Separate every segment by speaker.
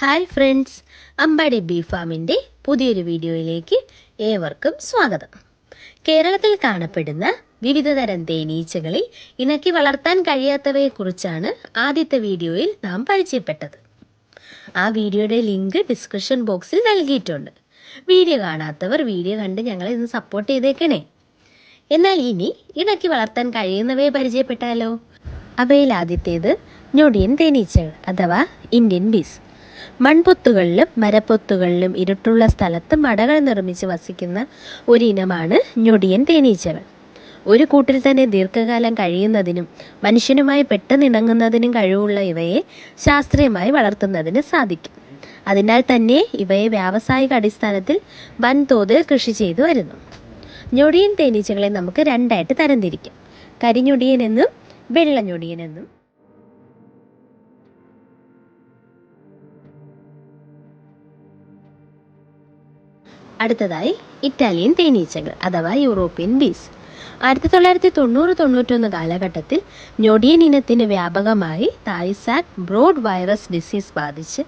Speaker 1: Hi friends Ambadi B ഫാമിന്റെ പുതിയൊരു വീഡിയോയിലേക്ക് ഏവർക്കും സ്വാഗതം. കേരളത്തിൽ കാണപ്പെടുന്ന വിവിധ തരം തേനീച്ചകളിൽ ഇണക്കി വളർത്താൻ കഴിയാത്തവയെക്കുറിച്ചാണ് ആദ്യത്തെ വീഡിയോയിൽ നാം പരിചയപ്പെട്ടത്. ആ വീഡിയോയുടെ ലിങ്ക് ഡിസ്ക്രിപ്ഷൻ ബോക്സിൽ നൽകിയിട്ടുണ്ട്. വീഡിയോ കാണാത്തവർ വീഡിയോ കണ്ട് ഞങ്ങളെ ഇന്ന് സപ്പോർട്ട് ചെയ്തേക്കണേ. എന്നാൽ ഇനി ഇണക്കി വളർത്താൻ കഴിയുന്നവയെ പരിചയപ്പെട്ടാലോ? അവയിൽ ആദ്യത്തേത് ഞൊടിയൻ തേനീച്ചകൾ അഥവാ ഇന്ത്യൻ ബീസ് മൺപൊത്തുകളിലും മരപ്പൊത്തുകളിലും ഇരുട്ടുള്ള സ്ഥലത്ത് മടകൾ നിർമ്മിച്ച് വസിക്കുന്ന ഒരിനമാണ് ഞൊടിയൻ തേനീച്ചകൾ. ഒരു കൂട്ടിൽ തന്നെ ദീർഘകാലം കഴിയുന്നതിനും മനുഷ്യനുമായി പെട്ടെന്ന് ഇണങ്ങുന്നതിനും കഴിവുള്ള ഇവയെ ശാസ്ത്രീയമായി വളർത്തുന്നതിന് സാധിക്കും. അതിനാൽ തന്നെ ഇവയെ വ്യാവസായിക അടിസ്ഥാനത്തിൽ വൻതോതിൽ കൃഷി ചെയ്തു വരുന്നു. ഞൊടിയൻ തേനീച്ചകളെ നമുക്ക് രണ്ടായിട്ട് തരംതിരിക്കാം. കരിഞ്ഞൊടിയൻ എന്നും വെള്ളഞ്ഞൊടിയൻ എന്നും. അടുത്തതായി ഇറ്റാലിയൻ തേനീച്ചകൾ അഥവാ യൂറോപ്യൻ ബീസ്. ആയിരത്തി തൊള്ളായിരത്തി തൊണ്ണൂറ് തൊണ്ണൂറ്റൊന്ന് കാലഘട്ടത്തിൽ ഞൊടിയൻ ഇനത്തിന് വ്യാപകമായി തായ്സാക് ബ്രോഡ് വൈറസ് ഡിസീസ് ബാധിച്ച്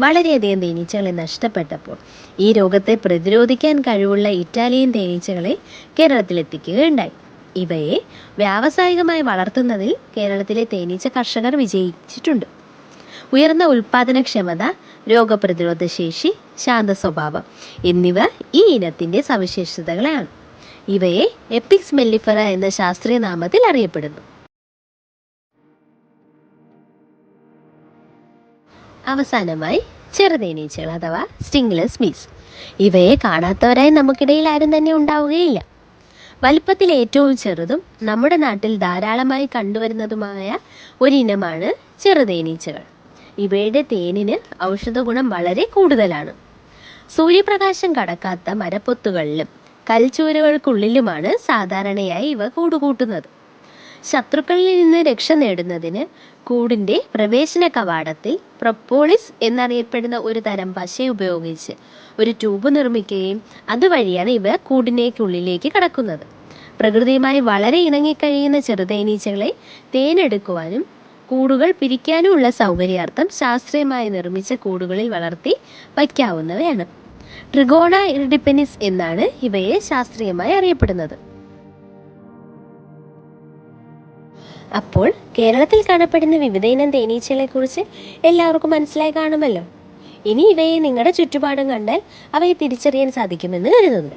Speaker 1: വളരെയധികം തേനീച്ചകളെ നഷ്ടപ്പെട്ടപ്പോൾ ഈ രോഗത്തെ പ്രതിരോധിക്കാൻ കഴിവുള്ള ഇറ്റാലിയൻ തേനീച്ചകളെ കേരളത്തിലെത്തിക്കുകയുണ്ടായി. ഇവയെ വ്യാവസായികമായി വളർത്തുന്നതിൽ കേരളത്തിലെ തേനീച്ച കർഷകർ വിജയിച്ചിട്ടുണ്ട്. ഉയർന്ന ഉൽപാദനക്ഷമത രോഗപ്രതിരോധ ശേഷി ശാന്ത സ്വഭാവം എന്നിവ ഈ ഇനത്തിന്റെ സവിശേഷതകളാണ്. ഇവയെ എപ്പിക്സ് മെല്ലിഫറ എന്ന ശാസ്ത്രീയ നാമത്തിൽ അറിയപ്പെടുന്നു. അവസാനമായി ചെറുതേനീച്ചകൾ അഥവാ സ്റ്റിംഗ്ലെസ് ബീസ്. ഇവയെ കാണാത്തവരായി നമുക്കിടയിൽ ആരും തന്നെ ഉണ്ടാവുകയില്ല. വലിപ്പത്തിൽ ഏറ്റവും ചെറുതും നമ്മുടെ നാട്ടിൽ ധാരാളമായി കണ്ടുവരുന്നതുമായ ഒരിനമാണ് ചെറുതേനീച്ചകൾ ഇവയുടെ തേനിന് ഔഷധഗുണം വളരെ കൂടുതലാണ്. സൂര്യപ്രകാശം കടക്കാത്ത മരപ്പൊത്തുകളിലും കൽച്ചൂരുകൾക്കുള്ളിലുമാണ് സാധാരണയായി ഇവ കൂടുകൂട്ടുന്നത്. ശത്രുക്കളിൽ നിന്ന് രക്ഷ നേടുന്നതിന് കൂടിന്റെ പ്രവേശന കവാടത്തിൽ പ്രൊപ്പോളിസ് എന്നറിയപ്പെടുന്ന ഒരു തരം പശ ഉപയോഗിച്ച് ഒരു ട്യൂബ് നിർമ്മിക്കുകയും അതുവഴിയാണ് ഇവ കൂടിനേക്കുള്ളിലേക്ക് കടക്കുന്നത്. പ്രകൃതിയുമായി വളരെ ഇണങ്ങിക്കഴിയുന്ന ചെറുതേനീച്ചകളെ തേനെടുക്കുവാനും കൂടുകൾ പിരിക്കാനുമുള്ള സൗകര്യാർത്ഥം ശാസ്ത്രീയമായി നിർമ്മിച്ച കൂടുകളിൽ വളർത്തി വയ്ക്കാവുന്നവയാണ്. ട്രിഗോണ ഇറിഡിപ്പനിസ് എന്നാണ് ഇവയെ ശാസ്ത്രീയമായി അറിയപ്പെടുന്നത്. അപ്പോൾ കേരളത്തിൽ കാണപ്പെടുന്ന വിവിധ ഇനം തേനീച്ചകളെ കുറിച്ച് എല്ലാവർക്കും മനസ്സിലായി കാണുമല്ലോ. ഇനി ഇവയെ നിങ്ങളുടെ ചുറ്റുപാടും കണ്ടാൽ അവയെ തിരിച്ചറിയാൻ സാധിക്കുമെന്ന് കരുതുന്നു.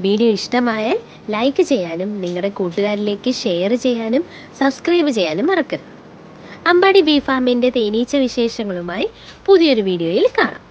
Speaker 1: വീഡിയോ ഇഷ്ടമായാൽ ലൈക്ക് ചെയ്യാനും നിങ്ങളുടെ കൂട്ടുകാരിലേക്ക് ഷെയർ ചെയ്യാനും സബ്സ്ക്രൈബ് ചെയ്യാനും മറക്കരുത്. അമ്പാടി ബി ഫാമിന്റെ തേനീച്ച വിശേഷങ്ങളുമായി പുതിയൊരു വീഡിയോയിൽ കാണാം.